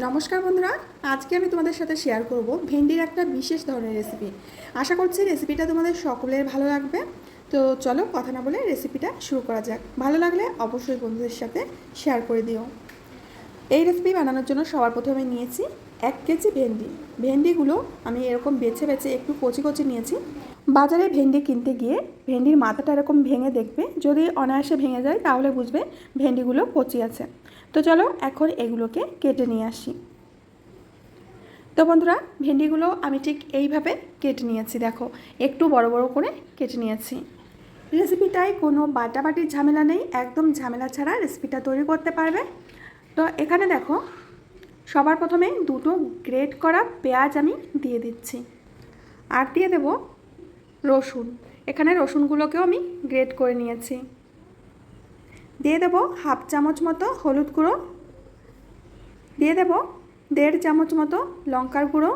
নমস্কার বন্ধুরা, আজকে আমি তোমাদের সাথে শেয়ার করব ভেন্ডির একটা বিশেষ ধরনের রেসিপি আশা করছি রেসিপিটা তোমাদের সকলের ভালো লাগবে। তো চলো কথা না বলে রেসিপিটা শুরু করা যাক। ভালো লাগলে অবশ্যই বন্ধুদের সাথে শেয়ার করে দিও। এই রেসিপি বানানোর জন্য সবার প্রথমে নিয়েছি এক কেজি ভেন্ডি। ভেন্ডিগুলো আমি এরকম বেছে বেছে একটু কচি কচি নিয়েছি। বাজারে ভেন্ডি কিনতে গিয়ে ভেন্ডির মাথাটা এরকম ভেঙে দেখবে, যদি অনায়াসে ভেঙে যায় তাহলে বুঝবে ভেন্ডিগুলো কচি আছে। তো চলো এখন এগুলোকে কেটে নিয়ে আসি। তো বন্ধুরা, ভেন্ডিগুলো আমি ঠিক এইভাবে কেটে নিয়েছি, দেখো, একটু বড় বড় করে কেটে নিয়েছি। রেসিপিটায় কোনো বাটাবাটির ঝামেলা নেই, একদম ঝামেলা ছাড়া রেসিপিটা তৈরি করতে পারবে। তো এখানে দেখো, সবার প্রথমে দুটো গ্রেট করা পেঁয়াজ আমি দিয়ে দিচ্ছি। আর দিয়ে দেব রসুন। এখানে রসুনগুলোকেও আমি গ্রেট করে নিয়েছি। দিয়ে দেবো হাফ চামচ মতো হলুদ গুঁড়ো। দিয়ে দেবো দেড় চামচ মতো লঙ্কার গুঁড়ো।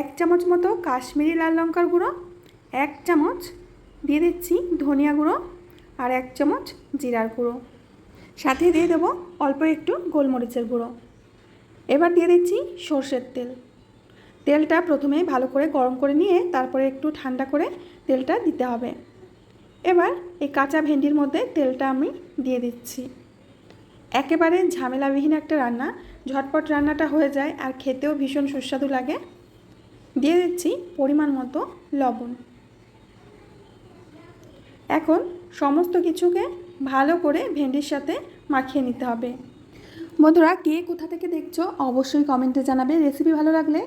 এক চামচ মতো কাশ্মীরি লাল লঙ্কার গুঁড়ো। এক চামচ দিয়ে দিচ্ছি ধনিয়া গুঁড়ো আর এক চামচ জিরার গুঁড়ো। সাথে দিয়ে দেবো অল্প একটু গোলমরিচের গুঁড়ো। এবার দিয়ে দিচ্ছি সর্ষের তেল। তেলটা প্রথমে ভালো করে গরম করে নিয়ে তারপরে একটু ঠান্ডা করে তেলটা দিতে হবে। এবার এই কাঁচা ভেন্ডির মধ্যে তেলটা আমি দিয়ে দিচ্ছি। একেবারে ঝামেলাবিহীন একটা রান্না, ঝটপট রান্নাটা হয়ে যায় আর খেতেও ভীষণ সুস্বাদু লাগে। দিয়ে দিচ্ছি পরিমাণ মতো লবণ। এখন সমস্ত কিছুকে ভালো করে ভেন্ডির সাথে মাখিয়ে নিতে হবে। বন্ধুরা, কে কোথা থেকে দেখছ অবশ্যই কমেন্টে জানাবে। রেসিপি ভালো লাগলে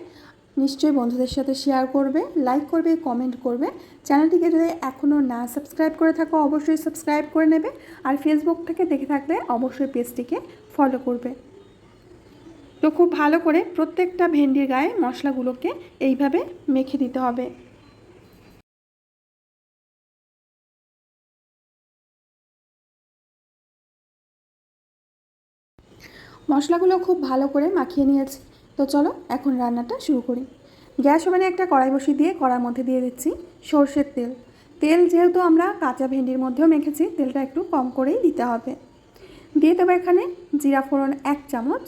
নিশ্চয়ই বন্ধুদের সাথে শেয়ার করবে লাইক করবে কমেন্ট করবে। চ্যানেলটিকে যদি এখনও না সাবস্ক্রাইব করে থাকো, অবশ্যই সাবস্ক্রাইব করে নেবে। আর ফেসবুক থেকে দেখে থাকলে অবশ্যই পেজটিকে ফলো করবে। তো খুব ভালো করে প্রত্যেকটা ভেন্ডির গায়ে মশলাগুলোকে এইভাবে মেখে দিতে হবে। মশলাগুলো খুব ভালো করে মাখিয়ে নিয়েছি। তো চলো, এখন রান্নাটা শুরু করি। গ্যাস ওভেনে একটা কড়াই বসিয়ে দিয়ে কড়ার মধ্যে দিয়ে দিচ্ছি সর্ষের তেল। তেল যেহেতু আমরা কাঁচা ভেন্ডির মধ্যেও মেখেছি, তেলটা একটু কম করেই দিতে হবে। দিয়ে দেবো এখানে জিরা ফোড়ন এক চামচ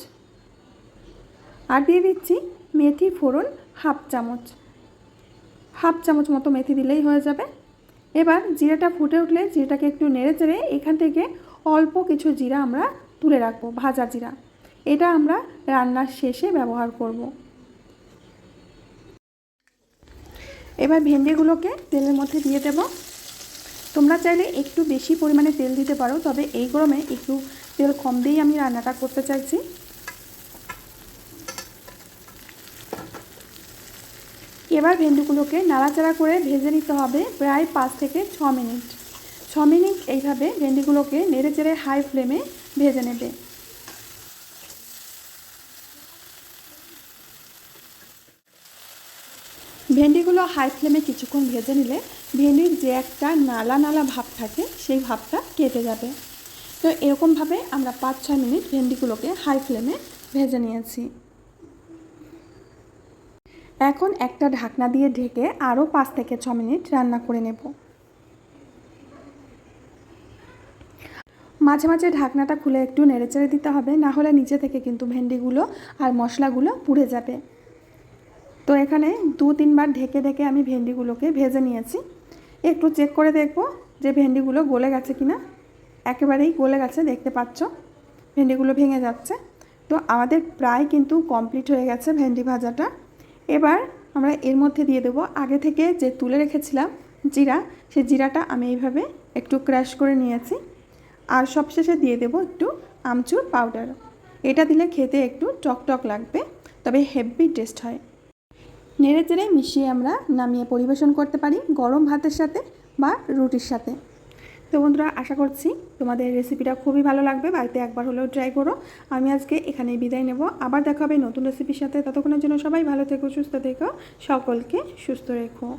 আর দিয়ে দিচ্ছি মেথি ফোড়ন হাফ চামচ। হাফ চামচ মতো মেথি দিলেই হয়ে যাবে। এবার জিরাটা ফুটে উঠলে জিরাটাকে একটু নেড়ে চেড়ে এখান থেকে অল্প কিছু জিরা আমরা তুলে রাখব, ভাজা জিরা। এটা আমরা রান্নার শেষে ব্যবহার করব। এবার ভেন্ডিগুলোকে তেলের মধ্যে দিয়ে দেব। তোমরা চাইলে একটু বেশি পরিমাণে তেল দিতে পারো, তবে এই গরমে একটু তেল কম দিয়েই আমি রান্নাটা করতে চাইছি। এবার ভেন্ডিগুলোকে নাড়াচাড়া করে ভেজে নিতে হবে প্রায় পাঁচ থেকে ছ মিনিট। ছ মিনিট এইভাবে ভেন্ডিগুলোকে নেড়ে চেড়ে হাই ফ্লেমে ভেজে নেবে। ভেন্ডিগুলো হাই ফ্লেমে কিছুক্ষণ ভেজে নিলে ভেন্ডির যে একটা নালা নালা ভাব থাকে, সেই ভাবটা কেটে যাবে। তো এরকমভাবে আমরা পাঁচ ছয় মিনিট ভেন্ডিগুলোকে হাই ফ্লেমে ভেজে নিয়েছি। এখন একটা ঢাকনা দিয়ে ঢেকে আরও পাঁচ থেকে ছ মিনিট রান্না করে নেব। মাঝে মাঝে ঢাকনাটা খুলে একটু নেড়েচেড়ে দিতে হবে, না হলে নিচে থেকে কিন্তু ভেন্ডিগুলো আর মশলাগুলো পুড়ে যাবে। তো এখানে দু, তিনবার ঢেকে ঢেকে আমি ভেন্ডিগুলোকে ভেজে নিয়েছি। একটু চেক করে দেখব যে ভেন্ডিগুলো গলে গেছে কি না একেবারেই গলে গেছে, দেখতে পাচ্ছ? ভেন্ডিগুলো ভেঙে যাচ্ছে। তো আমাদের প্রায় কিন্তু কমপ্লিট হয়ে গেছে ভেন্ডি ভাজাটা। এবার আমরা এর মধ্যে দিয়ে দেবো আগে থেকে যে তুলে রেখেছিলাম জিরা, সেই জিরাটা আমি এইভাবে একটু ক্র্যাশ করে নিয়েছি। আর সবশেষে দিয়ে দেবো একটু আমচুর পাউডার এটা দিলে খেতে একটু টক লাগবে, তবে হেভি টেস্ট হয়। নেড়ে চেড়ে মিশিয়ে আমরা নামিয়ে পরিবেশন করতে পারি গরম ভাতের সাথে বা রুটির সাথে। তো বন্ধুরা, আশা করছি তোমাদের রেসিপিটা খুবই ভালো লাগবে। বাড়িতে একবার হলেও ট্রাই করো। আমি আজকে এখানে বিদায় নেব। আবার দেখা হবে নতুন রেসিপির সাথে। ততক্ষণের জন্য সবাই ভালো থেকো, সুস্থ থেকো। সকলকে সুস্থ রেখো।